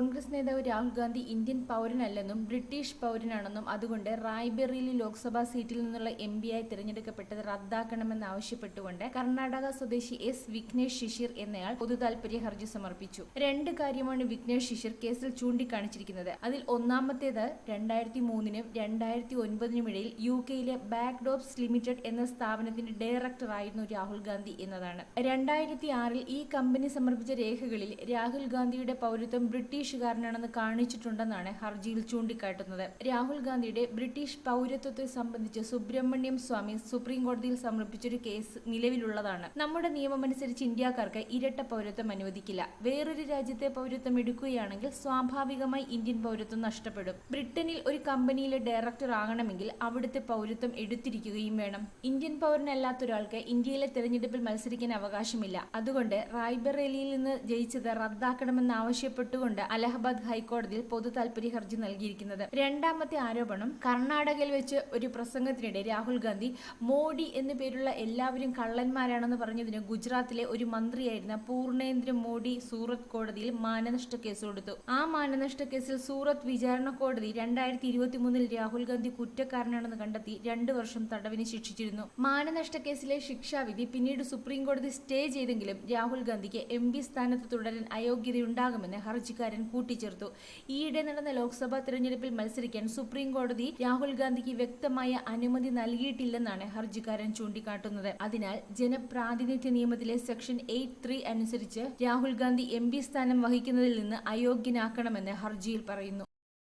കോൺഗ്രസ് നേതാവ് രാഹുൽ ഗാന്ധി ഇന്ത്യൻ പൗരനല്ലെന്നും ബ്രിട്ടീഷ് പൗരനാണെന്നും അതുകൊണ്ട് റായ്ബെറിയിലെ ലോക്സഭാ സീറ്റിൽ നിന്നുള്ള എം ആയി തിരഞ്ഞെടുക്കപ്പെട്ടത് റദ്ദാക്കണമെന്നാവശ്യപ്പെട്ടുകൊണ്ട് കർണാടക സ്വദേശി എസ് വിഘ്നേഷ് ശിശിർ എന്നയാൾ പൊതുതാൽപര്യ ഹർജി സമർപ്പിച്ചു. രണ്ട് കാര്യമാണ് വിഘ്നേഷ് ശിശിർ കേസിൽ ചൂണ്ടിക്കാണിച്ചിരിക്കുന്നത്. അതിൽ ഒന്നാമത്തേത് രണ്ടായിരത്തി മൂന്നിനും രണ്ടായിരത്തി ഒൻപതിനും ഇടയിൽ യു കെയിലെ ബാക്ക്ഡോപ്സ് ലിമിറ്റഡ് എന്ന സ്ഥാപനത്തിന്റെ ഡയറക്ടർ ആയിരുന്നു രാഹുൽ ഗാന്ധി എന്നതാണ്. രണ്ടായിരത്തി ആറിൽ ഈ കമ്പനി സമർപ്പിച്ച രേഖകളിൽ രാഹുൽ ഗാന്ധിയുടെ പൗരത്വം ബ്രിട്ടീഷുകാരനാണെന്ന് കാണിച്ചിട്ടുണ്ടെന്നാണ് ഹർജിയിൽ ചൂണ്ടിക്കാട്ടുന്നത്. രാഹുൽ ഗാന്ധിയുടെ ബ്രിട്ടീഷ് പൗരത്വത്തെ സംബന്ധിച്ച് സുബ്രഹ്മണ്യം സ്വാമി സുപ്രീം കോടതിയിൽ സമർപ്പിച്ചൊരു കേസ് നിലവിലുള്ളതാണ്. നമ്മുടെ നിയമമനുസരിച്ച് ഇന്ത്യക്കാർക്ക് ഇരട്ട പൗരത്വം അനുവദിക്കില്ല. വേറൊരു രാജ്യത്തെ പൗരത്വം എടുക്കുകയാണെങ്കിൽ സ്വാഭാവികമായി ഇന്ത്യൻ പൗരത്വം നഷ്ടപ്പെടും. ബ്രിട്ടനിൽ ഒരു കമ്പനിയിലെ ഡയറക്ടർ ആകണമെങ്കിൽ അവിടുത്തെ പൗരത്വം എടുത്തിരിക്കുകയും വേണം. ഇന്ത്യൻ പൗരനല്ലാത്ത ഒരാൾക്ക് ഇന്ത്യയിലെ തെരഞ്ഞെടുപ്പിൽ മത്സരിക്കാൻ അവകാശമില്ല. അതുകൊണ്ട് റായ്ബറേലിയിൽ നിന്ന് ജയിച്ചത് റദ്ദാക്കണമെന്നാവശ്യപ്പെട്ടുകൊണ്ട് അലഹബാദ് ഹൈക്കോടതിയിൽ പൊതു താൽപര്യ ഹർജി നൽകിയിരിക്കുന്നത്. രണ്ടാമത്തെ ആരോപണം കർണാടകയിൽ വെച്ച് ഒരു പ്രസംഗത്തിനിടെ രാഹുൽ ഗാന്ധി മോഡി എന്നു പേരുള്ള എല്ലാവരും കള്ളന്മാരാണെന്ന് പറഞ്ഞതിന് ഗുജറാത്തിലെ ഒരു മന്ത്രിയായിരുന്ന പൂർണേന്ദ്ര മോഡി സൂറത്ത് കോടതിയിൽ മാനനഷ്ട കേസ് കൊടുത്തു. ആ മാനനഷ്ട കേസിൽ സൂറത്ത് വിചാരണ കോടതി രണ്ടായിരത്തി ഇരുപത്തി മൂന്നിൽ രാഹുൽ ഗാന്ധി കുറ്റക്കാരനാണെന്ന് കണ്ടെത്തി രണ്ടു വർഷം തടവിന് ശിക്ഷിച്ചിരുന്നു. മാനനഷ്ട കേസിലെ ശിക്ഷാവിധി പിന്നീട് സുപ്രീം കോടതി സ്റ്റേ ചെയ്തെങ്കിലും രാഹുൽ ഗാന്ധിക്ക് എം പി സ്ഥാനത്ത് തുടരാൻ അയോഗ്യതയുണ്ടാകുമെന്ന് ഹർജിക്കാരൻ കൂട്ടിച്ചേർത്തു. ഈയിടെ നടന്ന ലോക്സഭാ തെരഞ്ഞെടുപ്പിൽ മത്സരിക്കാൻ സുപ്രീം കോടതി രാഹുൽ ഗാന്ധിക്ക് വ്യക്തമായ അനുമതി നൽകിയിട്ടില്ലെന്നാണ് ഹർജിക്കാരൻ ചൂണ്ടിക്കാട്ടുന്നത്. അതിനാൽ ജനപ്രാതിനിധ്യ നിയമത്തിലെ സെക്ഷൻ എയ്റ്റ് ത്രീ അനുസരിച്ച് രാഹുൽ ഗാന്ധി എം സ്ഥാനം വഹിക്കുന്നതിൽ നിന്ന് അയോഗ്യനാക്കണമെന്ന് ഹർജിയിൽ പറയുന്നു.